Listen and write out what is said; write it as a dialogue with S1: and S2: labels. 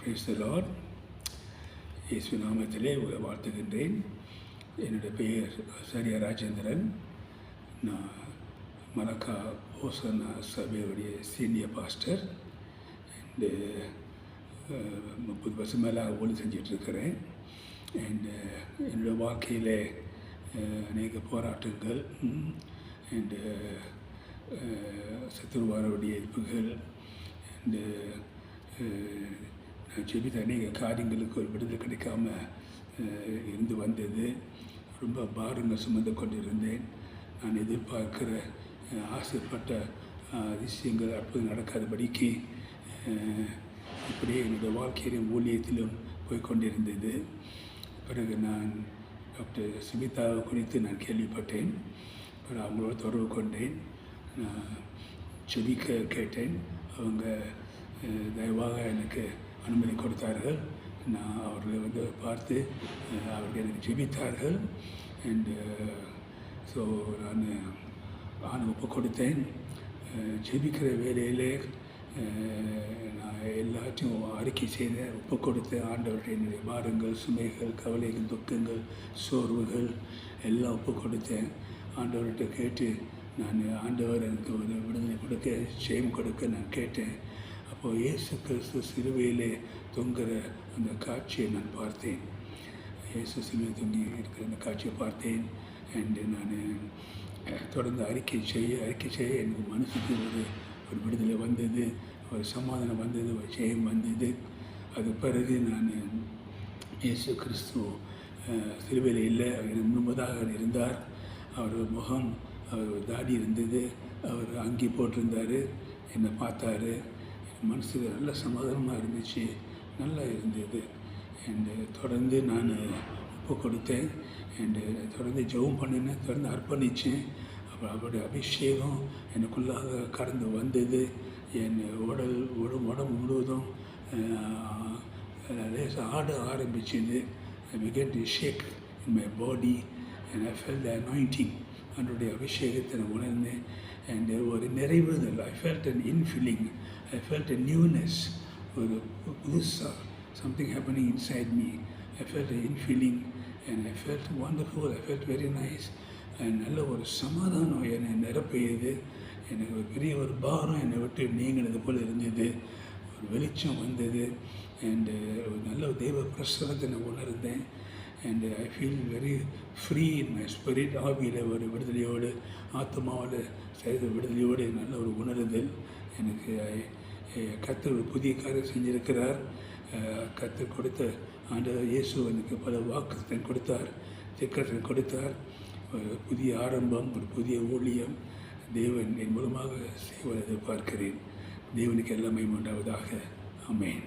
S1: பேசுகிறார் லார்ட் இயேசு நாமத்திலே உங்களை வாழ்த்துகின்றேன். என்னுடைய பெயர் சரியா ராஜேந்திரன் நான் மலக்கா ஓசனா சபையுடைய சீனியர் பாஸ்டர் அண்டு முப்பது வருஷம் மேலே ஒளி செஞ்சிட்ருக்கிறேன் அண்டு என்னோடய வாழ்க்கையில் அநேக போராட்டங்கள் அண்டு சத்துருவாரவுடைய எதிர்ப்புகள் அண்டு நான் அநேக காரியங்களுக்கு ஒரு விடுதலை கிடைக்காம இருந்து வந்தது. ரொம்ப பாரங்கள் சுமந்து கொண்டிருந்தேன். நான் எதிர்பார்க்கிற ஆசைப்பட்ட அதிசயங்கள் அற்புதம் நடக்காதபடிக்கு இப்படியே என்னுடைய வாழ்க்கையிலும் ஊழியத்திலும் போய்கொண்டிருந்தது பிறகு நான் டாக்டர் சுமிதா குறித்து நான் கேள்விப்பட்டேன். பிறகு அவங்களோட தொடர்பு கொண்டேன். நான் செபிக்க கேட்டேன். அவங்க தயவாக எனக்கு அனுமதி கொடுத்தார்கள். நான் அவர்களை வந்து பார்த்து அவர்கள் எனக்கு ஜெபித்தார்கள். அண்டு ஸோ நான் நான் ஒப்பு கொடுத்தேன். ஜெபிக்கிற வேலையிலே நான் எல்லாத்தையும் அறிக்கை செய்தேன் ஒப்பு கொடுத்தேன் ஆண்டவர்கிட்ட என்னுடைய பாரங்கள் சுமைகள் கவலைகள் துக்கங்கள் சோர்வுகள் எல்லாம் ஒப்பு கொடுத்தேன். ஆண்டவர்கிட்ட கேட்டு நான் ஆண்டவர் எனக்கு ஒரு விடுதலை கொடுக்க ஜெயம் கொடுக்க நான் கேட்டேன். இயேசு கிறிஸ்து சிலுவையிலே தொங்குற அந்த காட்சியை நான் பார்த்தேன். இயேசு சிலுவை தொங்கி இருக்கிற அந்த காட்சியை பார்த்தேன். அண்டு நான் தொடர்ந்து அறிக்கை செய்ய அறிக்கை செய்ய எனக்கு மனசுக்கு ஒரு ஒரு விடுதலை வந்தது ஒரு சமாதானம் வந்தது ஒரு ஜெயம் வந்தது. அது பிறகு நான் இயேசு கிறிஸ்து சிலுவையில் இல்லை. அவர் முன்பதாக அவர் இருந்தார். அவர் முகம் அவர் தாடி இருந்தது. அவர் அங்கி போட்டிருந்தார். என்னை பார்த்தாரு. மனசுக்கு நல்ல சமாதானமாக இருந்துச்சு நல்லா இருந்தது. அண்டு தொடர்ந்து நான் ஒப்பு கொடுத்தேன். அண்டு தொடர்ந்து ஜெபம் பண்ணினேன் தொடர்ந்து அர்ப்பணித்தேன் அப்புறம் அவருடைய அபிஷேகம் எனக்குள்ளாக கடந்து வந்தது. என் உடல் உடம்பு உடம்பு முழுவதும் லேசாக ஆட ஆரம்பிச்சது. I began to shake in my body and I felt the anointing. அவருடைய அபிஷேகத்தை நான் உணர்ந்தேன் அண்ட் ஒரு நிறைவுதல் I felt an infilling I felt a newness ஒரு புதுசாக something happening inside me I felt a infilling and I felt wonderful I felt very nice நல்ல ஒரு சமாதானம் என்னை நிரப்பியது. எனக்கு ஒரு பெரிய ஒரு பாரம் என்னை விட்டு நீங்கினது போல் இருந்தது. ஒரு வெளிச்சம் வந்தது. அண்டு ஒரு நல்ல தெய்வ பிரசனத்தை நான் உணர்ந்தேன். And I feel very free in my spirit ஆவியில் ஒரு விடுதலையோடு ஆத்மாவில் செய்த விடுதலையோடு நல்ல ஒரு உணர்தல். எனக்கு கத்து ஒரு புதிய காரியம் செஞ்சிருக்கிறார். கத்து கொடுத்த ஆண்டவர் இயேசு எனக்கு பல வாக்குத்தன் கொடுத்தார் திக்கத்தன் கொடுத்தார். ஒரு புதிய ஆரம்பம் ஒரு புதிய ஊழியம். தேவன் என் மூலமாக செய்வதை பார்க்கிறேன் தேவனுக்கு எல்லாமே உண்டாவதாக. அமேன்